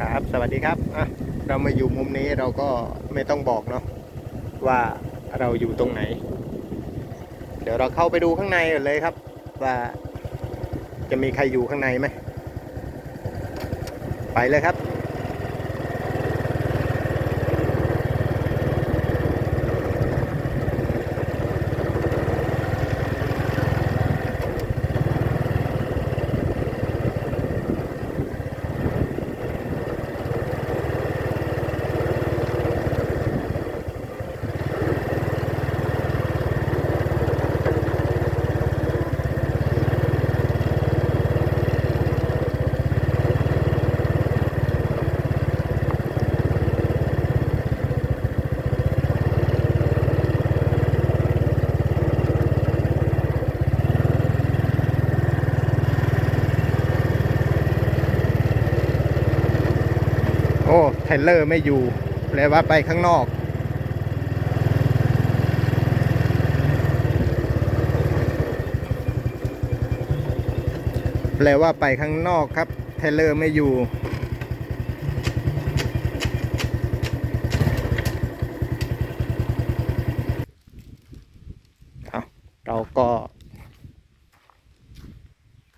ครับ สวัสดีครับอะเรามาอยู่มุมนี้เราก็ไม่ต้องบอกเนาะว่าเราอยู่ตรงไหน เดี๋ยวเราเข้าไปดูข้างในกันเลยครับ ว่าจะมีใครอยู่ข้างในไหมไปเลยครับ โอ้เทร ลเลอร์ไม่อยู่แปลว่าไปข้างนอก แปลว่าไปข้างนอกครับเทเลอร์ไม่อยู่เาเราก็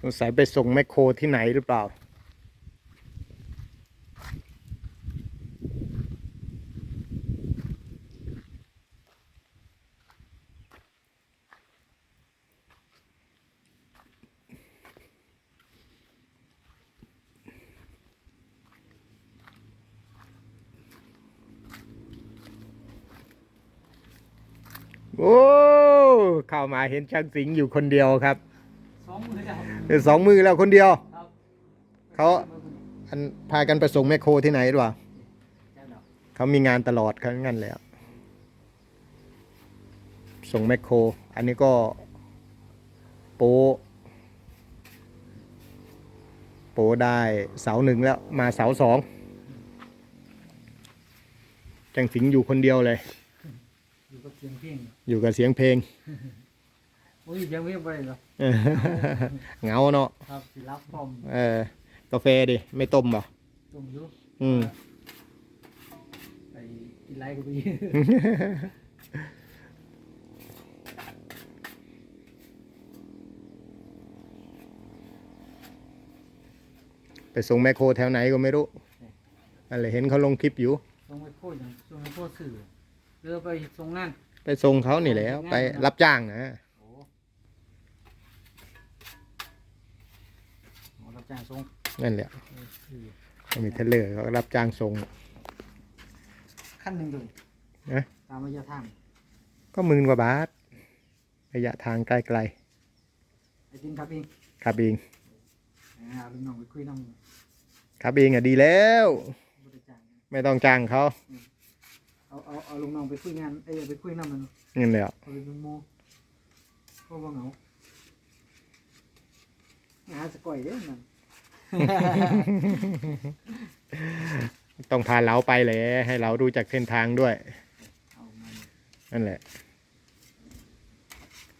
สงสัยไปส่งแมคโครที่ไหนหรือเปล่า โอ้เข้ามาเห็นช่างสิงห์อยู่คนเดียวครับสองมือจ้ะเออสองมือแล้วคนเดียว ครับเขาอันพากันไปส่งแมคโครที่ไหนหรือเปล่าจ้าดอกเขามีงานตลอดเขางั้นเลยอะส่งแมคโคร อันนี้ก็ โปะโปะได้เสาหนึ่งแล้วมาเสาสองจังสิงห์อยู่คนเดียวเลย อยู่กับเสียงเพลงอยู่กับเสียงเพลงโอ้ยเสียงเพลงไปเลยเหรอเออเหงาเนาะครับสิรับพร้อมเออกาแฟดิไม่ต้มบ่ตรงอยู่อืมไปกินไรก็ไปไปส่งแมคโครแถวไหนก็ไม่รู้อะไรเห็นเขาลงคลิปอยู่ส่งไปโคตรอย่างส่งไปโคตรสื่อ เรือไปส่งนั่น ไปส่งเขานี่แหล้ว ไปรับจ้างนะ โอ้โหรับจ้างส่งนั่นแหละเออสื่อไม่มีเทเลอร์เขาก็รับจ้างส่ง ขั้นหนึ่งเลยนะ ตามระยะทางก็หมื่นกว่าบาทระยะทางไกลไอ้จริงครับเองๆขับเองอ่าลุงน้องไปคุยน้องขับเองอะดีแล้วบริจาคไม่ต้องจ้างเขา เอาเอาเอาลุงน้องไปคุยงานเอ้ยไปคุยน้ำมันนั่นแหละเอาไปเป็นโมเพราะว่าเหงาหาสก่อยเด้อนั่นต้องพาเราไปเลยให้เราดูจากเส้นทางด้วยเอามานั่นแหละ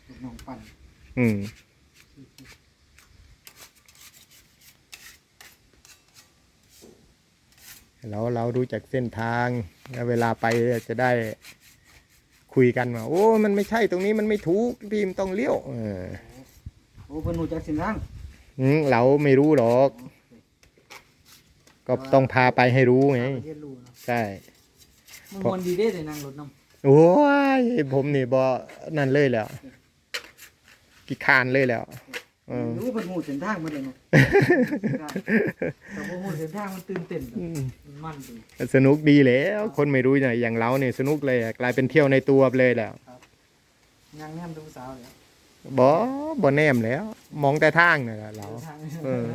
ลูกน้องปั่นอืม เราเราดูจากเส้นทางแล้วเวลาไปจะได้คุยกันว่าโอ้ มันไม่ใช่ตรงนี้มันไม่ถูกพี่มันต้องเลี้ยวเออโอ้เพิ่นรู้จักเส้นทางอืมเราไม่รู้หรอก ก็ต้องพาไปให้รู้ไงพาไปเรียนรู้เนาะใช่มันมวนดีเด้เลยนั่งรถน้โอ้ยผมนี่บอนั่นเลยแล้วกิคร้านเลยแล้วเออำ รู้เพิ่นรู้เส้นทางหมันเลยเนาะแต่บ่รู้เส้นทางมันตื่นเต้นอืมมันมันดีสนุกดีแล้ว คนไม่รู้เนี่ยอย่างเราเนี่ยสนุกเลยอะกลายเป็นเที่ยวในตัวไปเลยแล้วย่างแนมดูสาวเลยบอบอแนมแล้ว มองแต่ทางนี่นแหละเราทางเออ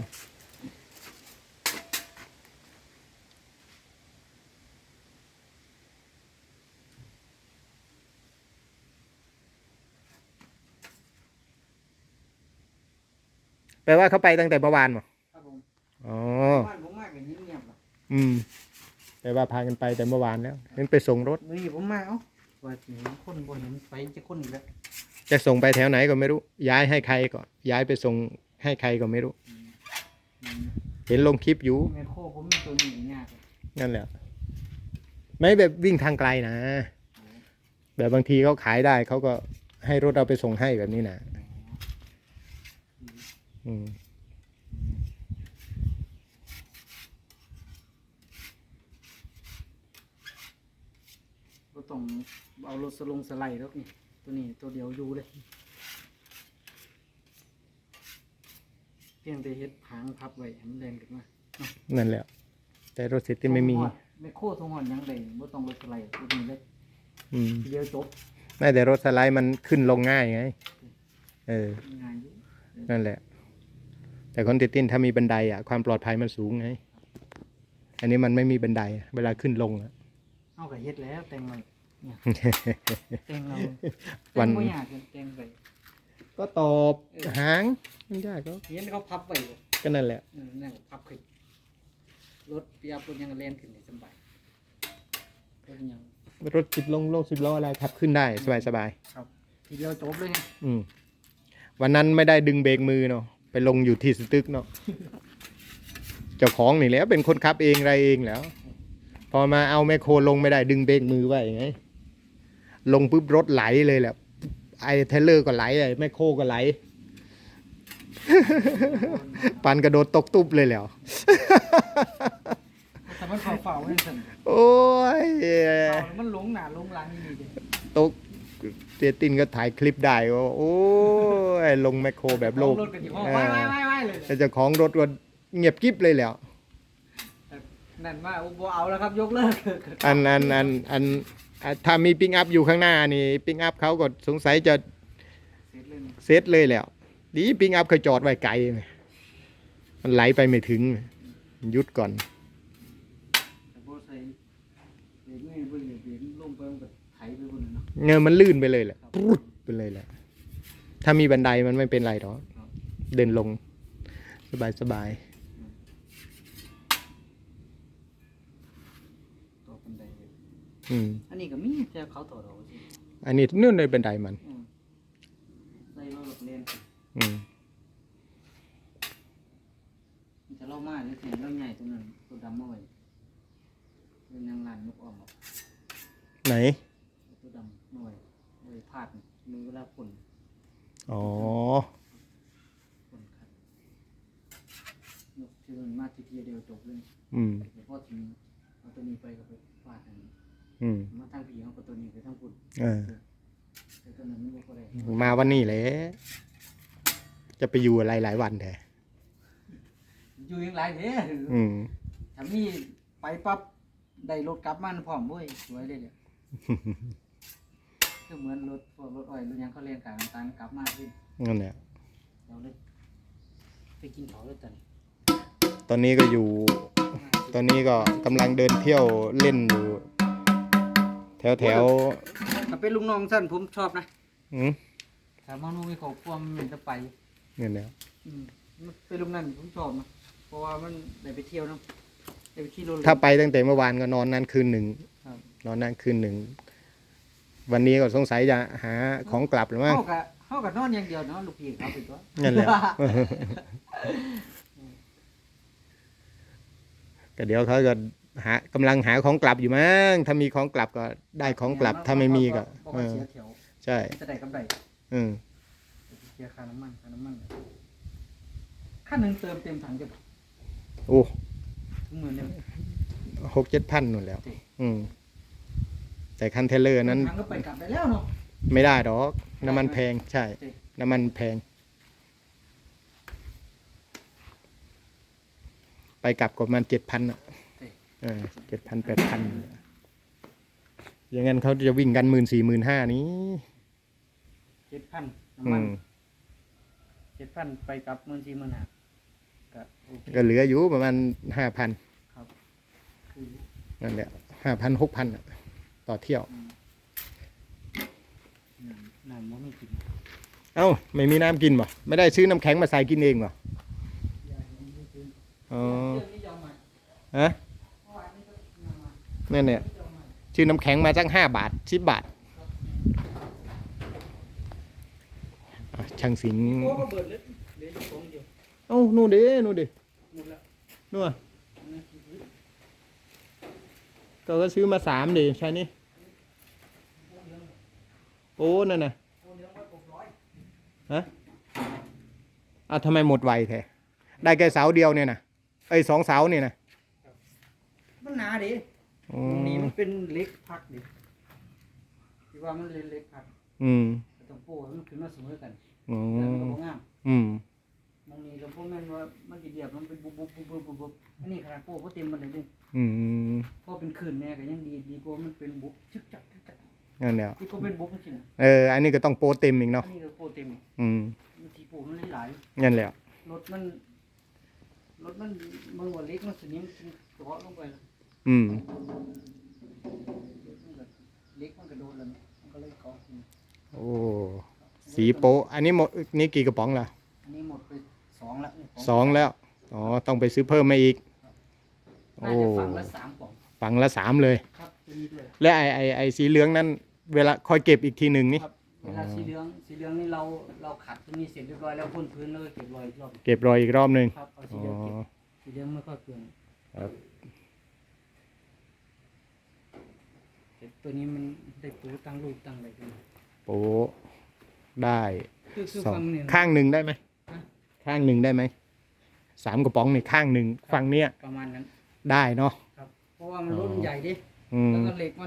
แปลว่าเขาไปตั้งแต่เมื่อวานมั้งครับผมอ๋อ บ้านผมมากอย่างนี้เงียบๆล่ะอืม แปลว่าพากันไปแต่เมื่อวานแล้วนั่นไปส่งรถ มื้อนี้ผมมาเอ้าว่าสิคนบ่เห็นไปจะคนอีกแล้วจะส่งไปแถวไหนก็ไม่รู้ ย้ายให้ใครก็ย้ายไปส่งให้ใครก็ไม่รู้ อืมเห็นลงคลิปอยู่ แมคโครผมมีตัวนี้ยากนั่นแหละ ไม่แบบวิ่งทางไกลนะ แบบบางทีเขาขายได้เขาก็ให้รถเอาไปส่งให้แบบนี้นะ อืมก็ต้องเอารถสลงสไลด์แล้วนี่ตัวนี้ตัวเดียวอยู่เลย เพียงแต่เฮ็ดผางพับไว้ให้มันแรงขึ้นมานั่นแหละ แต่รถเซตินไม่มีแมคโครทงหอนยังได้บ่ต้องรถสไลด์ตัวนี้เลยอืมทีเดียวจบไม่แต่รถสไลด์มันขึ้นลงง่ายไง เออ ง่ายอยู่นั่นแหละ แต่คอนติตินถ้ามีบันไดอะความปลอดภัยมันสูงไง อันนี้มันไม่มีบันไดอะเวลาขึ้นลงอะเอาก็เฮ็ดแล้วแต่งไว้เนี่ยแต่งเอาวัแต่นงบ่ยากเกินแต่งไปก็ตอบหางไม่ยากก็เห็นเขาพับไว้เลยก็นั่นแหละเออนั่นก็พับขึ้นรถเปียบรถยังแล่นขึ้นได้สบายรถยังรถสิบลงโลกสิบล้ออะไรขับขึ้นได้สบายสบายทีเดียวจบเลยไงๆอืมวันนั้นไม่ได้ดึงเบรกมือเนาะไป ลงอยู่ที่สตึกเนาะเจ้าของนี่แหล้วเป็นคนขับเองอะไรเองแล้ว พอมาเอาแมคโครลงไม่ได้ดึงเบรกมือไว้ไงลงปุ๊บรถไหลเลยแหละไอ้เทรลเลอร์ก็ไหลไอ้แมคโครก็ไหล ปันกระโดดตกตุบเลยแหล้ว แต่มันเฝ้าๆให้สั่นโอ้ย เฝ้าแล้วมันหลงหน้าหลงหลังนี่ดิตก เจตินก็ถ่ายคลิปได้ว่าโอ้ยลงแมคโครแบบโลกรถกันอยู่ห้องว้ายว้ายว้ายว้ายเลยแต่เจ้าของรถก็เงียบกิ๊บเลยแหล้ว นั่นว่าบ่เอาแล้วครับยกเลิกอันอันอันอันอะถ้ามีปิงอัพอยู่ข้างหน้านี่ปิงอัพเขาก็สงสัยจะเสร็จเลยนี่เซตเลยแหล้วดีปิงอัพเคยจอดไว้ไกลไงมันไหลไปไม่ถึงหยุดก่อน แต่บ่ใส่เบรกนี่เบิ่งเบรกลงไปมันก็ไถไปพุ่นน่ะ เนาะเงยมันลื่นไปเลยแหละปรุดไปเลยแหละ ถ้ามีบันไดมันไม่เป็นไรหรอกเดินลง สบายสบายต่อบันไดเลยอืม อันนี้ก็มีแต่เขาต่อเราสิอันนี้นู่นในบันไดมัน อืมใส่รถเรียนอืม มันจะเล่ามาหรือเสียงเล่าใหญ่ตัวนั้นตัวดำมาไว้เป็นนางลานนกออมเอาไหน ไว้พาดมือเวลาฝนอ๋อ ฝนคัดนกชื่อมันมาทีเดียวจบเลยอืมเดี๋ยวพอถึงเอาตัวนี้ไปก็ไปฟาดอันนี้อืม มาทางผีเขาก็ตัวนี้ไปทางฝุ่นเออ แต่ตัวนั้นมันบ่ก็ได้มาวันนี้แหละจะไปอยู่อะไรหลายวันแท้อยู่ยังไรเด้อืม ถ้ามีไปปั๊บได้รถกลับมาพร้อมเว้ยสวยเลยเนี่ย คือเหมือนรถพวกรถอ้อยรถหยังเขาเรียนการตานกลับมาขึ้นนั่นแหละเราเลยไปกินเขาเลยตอนนี้ตอนนี้ก็อยู่ ตอนนี้ก็กำลังเดินเที่ยวเล่นอยู่ แถวแถวถ้าเป็นลุงน้องสั้นผมชอบนะอืมถ้ามองนูมีครอบครัวมันเหมือนจะไป นี่นแหละอืมมันเป็นลุงนั่นผมชอบนะเพราะว่ามันได้ไปเที่ยวเนาะได้ไปขี่รถถ้าไปตั้งแต่เมื่อวานก็นอนนั่นคืนหนึ่งครับ นอนนั่นคืนหนึ่ง วันนี้ก็สงสัยจะหาของกลับหรือมั้ง เข้ากับเข้ากับนอนอย่างเดียวเนาะลูกพี่เขาไปตัวนั่นแหละ ก็เดี๋ยวเขาก็หากำลังหาของกลับอยู่มั้ง ถ้ามีของกลับก็ได้ของกลับ ถ้าไม่มีก็บอกเอว่าอเสียแถวใช่ จะได้กำไรอืมเสียค่าน้ำมันค่าน้ำมันค่าหนึ่งเติมเต็มถังจะโอ้ถึงหมื่นหนึ่งหกเจ็ดพันนู่นแล้วจริงอืม แต่คันเทเลอร์นั้นถังก็ไปกลับได้แล้วเนาะ ไม่ได้ดอก น้ำมันแพงใช่ จริง น้ำมันแพง ไปกลับก็ประมาณเจ็ดพันอะเออเจ็ดพันแปดพันอย่างงั้นเขาจะวิ่งกันหมื่นสี่หมื่นห้านี้เจ็ดพันอืน้ำมันมเจ็ดพันไปกลับหมื่นสี่หมื่นห้าก็โอเคก็เหลืออยู่ประมาณห้าพันคือนั่นแหละห้าพันหกพัน ต่อเที่ยวน้ำน้ำมันไม่กินเอ้าไม่มีน้ำกินบ่ไม่ได้ซื้อน้ำแข็งมาใส่กินเองบ่อ๋อเรื่องนี้ยอมไหมฮะเมื่อวานนี้ก็ยอมมานั่นเนี่ยยอมมาซื้อน้ำแข็งมาสักห้าบาทสิบบาทอะช่างสิงห์โอ้ก็เบิดเลยเหลืออยู่สองเดียวเอ้านู่นดินู่นดิหมดแล้วนู่นก็ก็ซื้อมาสามดิใช่นี่ โอ้นั่นน่ะฮะอะทำไมหมดไวแท้ได้แค่เสาเดียวเนี่ยนะไอ้ยสองเสาเนี่ยนะมันหนาดิอืตรงนี้มมันเป็นเล็กพักดิที่ว่ามันเล็กเล็กพัก อืมแต่ตรงโป้มันขึ้นมาเสมอกันอืแล้วมันก็มบ่งามอืมมองนี้ตรงโป้แม่นว่ามันสิเดียบมันเป็นบุบบุบบุบบุบบุบบุบอันนี้ขนาดโป้ก็เต็มมันเลยดิอืมพอเป็นคืนแน่ก็ยังดีดีกว่ามันเป็นบุบชึกจักชึกจัก นั่นแหละที่ก็เป็นบุบจริงๆเอออันนี้ก็ต้องโปรเต็มอีกอัเนาะนนี้ก็โป้เต็มอีกอืมบางทีโป้มันหลายนั่นแหละๆรถมันรถมันมันว่าเล็กมันสนิมมันเจาะลงไปแล้วอืมเล็กมันก็โดนแล้วมันก็เลยเกาะขึ้นโอ้สีโปะอันนี้หมดนี่กี่กระป๋องละอันนี้หมดไปสองละนี่ขสองแล้วอ๋อต้องไปซื้อเพิ่มมาอีกน่าจะฝั่งละสามกล่องฝังละสามเลยครับตัวนี้ด้วยและไอไอไอสีเหลืองนั้น เวลาคอยเก็บอีกทีหนึ่งนี่ ครับเวลาสีเหลืองสีเหลืองนี่เราเราขัดตัวนี้เสร็จเรียบร้อยแล้วพ่นพื้นแล้วก็เก็บรอยอีกรอบเก็บรอยอีกรอบหนึ่งครับเอาสีอ๋อเหลืองเก็บสีเหลืองไม่ค่อยเปลืองครับแต่ตัวนี้มันได้ปูตั้งลูกตั้งอะไรกันโปะได้คือคือสองฟังเนี่ยข้างหนึ่งได้ไหมฮะ ข้างหนึ่งได้ไหมสามกระป๋องนี่ข้างหนึ่งฝั่งเนี้ยประมาณนั้นได้เนาะ ครับ เพราะว่ามันรุ่นใหญ่ดิอืม แล้วก็เหล็กมัน